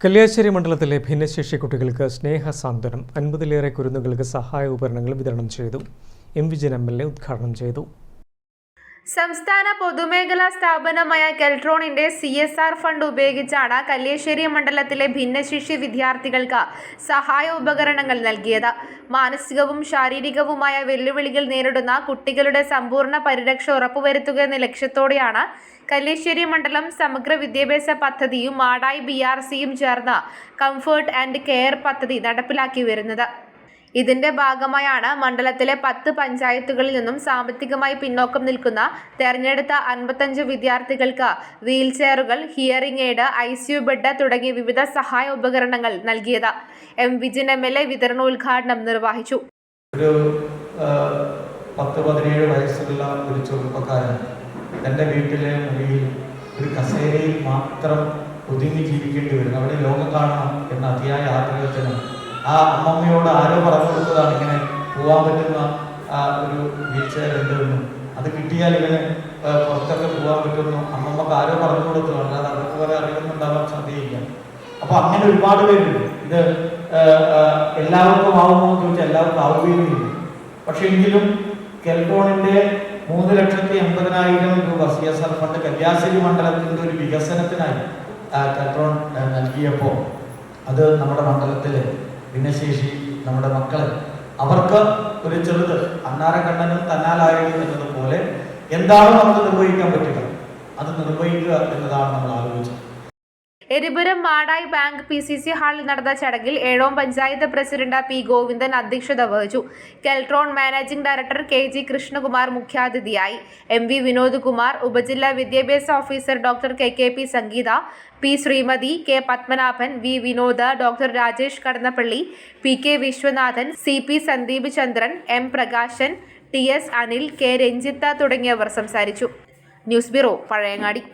കല്യാശ്ശേരി മണ്ഡലത്തിലെ ഭിന്നശേഷി കുട്ടികൾക്ക് സ്നേഹസാന്ത്വനം അൻപതിലേറെ കുരുന്നുകൾക്ക് സഹായ ഉപകരണങ്ങൾ വിതരണം ചെയ്തു. M. Vijayan M. L. A. ഉദ്ഘാടനം ചെയ്തു. സംസ്ഥാന പൊതുമേഖലാ സ്ഥാപനമായ കെൽട്രോണിന്റെ സി എസ് ആർ ഫണ്ട് ഉപയോഗിച്ചാണ് കല്ലേശ്ശേരി മണ്ഡലത്തിലെ ഭിന്നശേഷി വിദ്യാർത്ഥികൾക്ക് സഹായ ഉപകരണങ്ങൾ നൽകിയത്. മാനസികവും ശാരീരികവുമായ വെല്ലുവിളികൾ നേരിടുന്ന കുട്ടികളുടെ സമ്പൂർണ പരിരക്ഷ ഉറപ്പുവരുത്തുക എന്ന ലക്ഷ്യത്തോടെയാണ് കല്ലേശ്ശേരി മണ്ഡലം സമഗ്ര വിദ്യാഭ്യാസ പദ്ധതിയും മാടായി ബി ആർ സിയും ചേർന്ന് കംഫേർട്ട് ആൻഡ് കെയർ പദ്ധതി നടപ്പിലാക്കി വരുന്നത്. ഇതിന്റെ ഭാഗമായാണ് മണ്ഡലത്തിലെ പത്ത് പഞ്ചായത്തുകളിൽ നിന്നും സാമ്പത്തികമായി പിന്നോക്കം നിൽക്കുന്ന തെരഞ്ഞെടുത്ത അൻപത്തഞ്ച് വിദ്യാർത്ഥികൾക്ക് വീൽചെയറുകൾ hearing aid I C U bed തുടങ്ങിയ വിവിധ സഹായ ഉപകരണങ്ങൾ നൽകിയത്. M Vijin M L A വിതരണോദ്ഘാടനം നിർവഹിച്ചു. പത്ത് പതിനേഴ് വയസ്സുള്ള ഒരു ചെറുപ്പക്കാരൻ തന്റെ വീട്ടിലെ മുറിയിൽ ഒരു കസേരയിൽ മാത്രം ഒതുങ്ങി ജീവിക്കേണ്ടി വരുന്നു. അവിടെ ലോകം ആ അമ്മമ്മയോട് ആരോ പറഞ്ഞു കൊടുത്തതാണ് ഇങ്ങനെ പോകാൻ പറ്റുന്ന ആ ഒരു വീൽ ചെയർ ഉണ്ടെന്നും അത് കിട്ടിയാൽ ഇങ്ങനെ പുറത്തൊക്കെ പോകാൻ പറ്റുമെന്നും അമ്മമ്മക്ക് ആരോ പറഞ്ഞു കൊടുത്തതാണ്. അല്ലാതെ അവർക്ക് വരെ അറിയുന്നുണ്ടാവാൻ സാധ്യതയില്ല. അപ്പൊ അങ്ങനെ ഒരുപാട് പേരുണ്ട്. ഇത് എല്ലാവർക്കും ആവുമോ എന്ന് ചോദിച്ചാൽ എല്ലാവർക്കും ആവുകയുമില്ല. പക്ഷെ എങ്കിലും കെൽബോണിന്റെ മൂന്ന് ലക്ഷത്തി എൺപതിനായിരം രൂപ C S R fund Kalyassery മണ്ഡലത്തിന്റെ ഒരു വികസനത്തിനായി കെൽബോൺ നൽകിയപ്പോൾ അത് നമ്മുടെ മണ്ഡലത്തിലെ ഭിന്നശേഷി നമ്മുടെ മക്കൾ അവർക്ക് ഒരു ചെറുത് അന്നാരക്കണ്ണനും തന്നാലായും എന്നതുപോലെ എന്താണ് നമുക്ക് നിർവഹിക്കാൻ പറ്റുക? അത് നിർവഹിക്കുക എന്നതാണ് നമ്മൾ ആലോചിച്ചത്. Eripuram Madayi bank P C C ഹാളിൽ നടന്ന ചടങ്ങിൽ ഏഴോം പഞ്ചായത്ത് പ്രസിഡന്റ് പി ഗോവിന്ദൻ അധ്യക്ഷത വഹിച്ചു. Keltron managing director K G Krishnakumar മുഖ്യാതിഥിയായി. എം വി വിനോദ് കുമാർ ഉപജില്ലാ വിദ്യാഭ്യാസ officer doctor K. K. P. Sangeetha P Sreemathi K. Padmanabhan V Vinod doctor Rajesh Kadannappally P K Viswanathan C P Sandeep Chandran M Prakashan T S Anil K Ranjitha തുടങ്ങിയവർ സംസാരിച്ചു. News bureau Pazhayangadi.